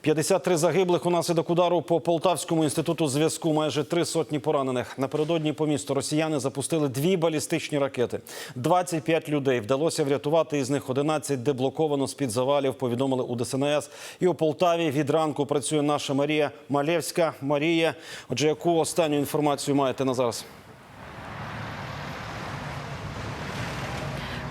53 загиблих унаслідок удару по Полтавському інституту зв'язку. Майже три сотні поранених. Напередодні по місту росіяни запустили дві балістичні ракети. 25 людей вдалося врятувати. Із них 11 деблоковано з під завалів. Повідомили у ДСНС. І у Полтаві від ранку працює наша Марія Малєвська. Марія, отже, яку останню інформацію маєте на зараз?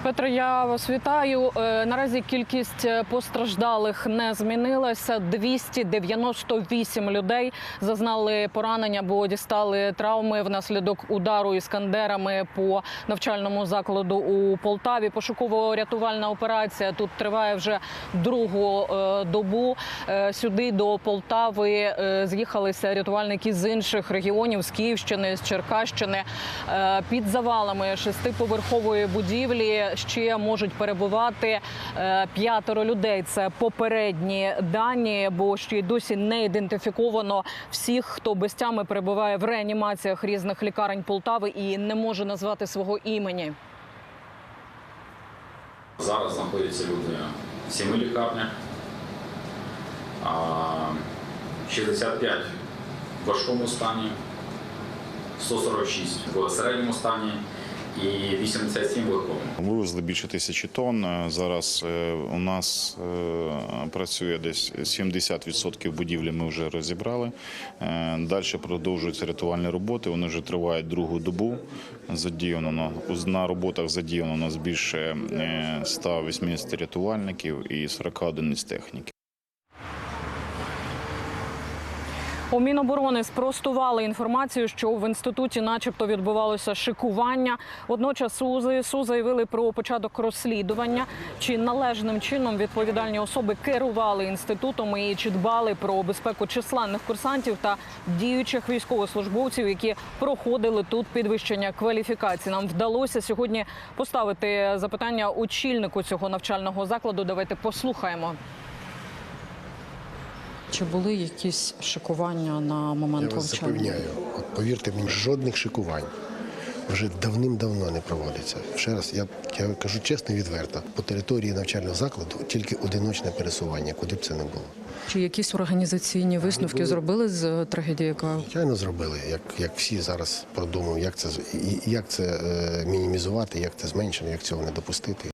Петро, я вас вітаю. Е, Наразі кількість е, постраждалих не змінилася. 298 людей зазнали поранення, бо дістали травми внаслідок удару іскандерами по навчальному закладу у Полтаві. Пошуково-рятувальна операція тут триває вже другу е, добу. Сюди до Полтави з'їхалися рятувальники з інших регіонів з Київщини, з Черкащини. Під завалами шестиповерхової будівлі ще можуть перебувати е, п'ятеро людей. Це попередні дані, бо ще й досі не ідентифіковано всіх, хто без тями перебуває в реанімаціях різних лікарень Полтави і не може назвати свого імені. Зараз знаходяться люди в сіми лікарнях, а 65 в важкому стані, 146 в середньому стані і 87 в легкому. Вивезли більше тисячі тонн. Е, Зараз е, у нас е, працює десь 70% будівлі. Ми вже розібрали. Далі продовжуються рятувальні роботи. Вони вже тривають другу добу. Задіяно на- роботах задіяно у нас більше е, 180 рятувальників і 40 одиниць техніки. У Міноборони спростували інформацію, що в інституті, начебто, відбувалося шикування. Водночас у ЗСУ заявили про початок розслідування, чи належним чином відповідальні особи керували інститутом і чи дбали про безпеку численних курсантів та діючих військовослужбовців, які проходили тут підвищення кваліфікації. Нам вдалося сьогодні поставити запитання очільнику цього навчального закладу. Давайте послухаємо. Чи були якісь шикування на Я момент вас навчання? запевняю, от повірте мені, жодних шикувань вже давним-давно не проводиться. Ще раз, я, я кажу чесно і відверто, по території навчального закладу тільки одиночне пересування, куди б це не було. Чи якісь організаційні висновки зробили з трагедії, яка Звичайно, зробили, як, як всі зараз продумують, як це, як це е, мінімізувати, як це зменшити, як цього не допустити.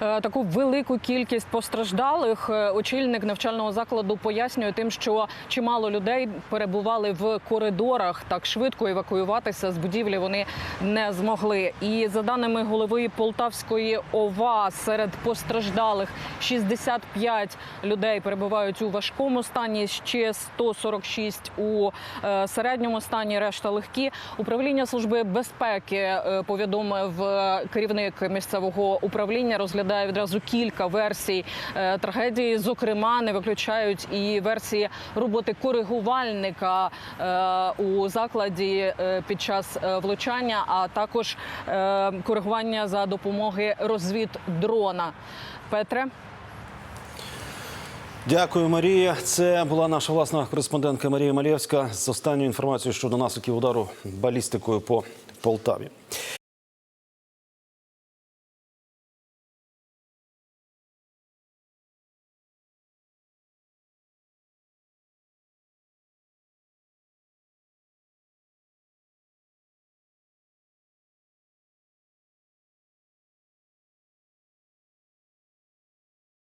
Таку велику кількість постраждалих е, очільник навчального закладу пояснює тим, що чимало людей перебували в коридорах. Так швидко евакуюватися з будівлі вони не змогли. І за даними голови Полтавської ОВА, серед постраждалих 65 людей перебувають у важкому стані, ще 146 у е, середньому стані. Решта легкі. Управління служби безпеки е, повідомив е, керівник місцевого управління. Розглядає відразу кілька версій е, трагедії. Зокрема, не виключають і версії роботи коригувальника е, у закладі е, під час влучання, а також коригування за допомоги розвіддрона. Петре. Дякую, Марія. Це була наша власна кореспондентка Марія Малєвська з останньою інформацією щодо наслідків удару балістикою по Полтаві.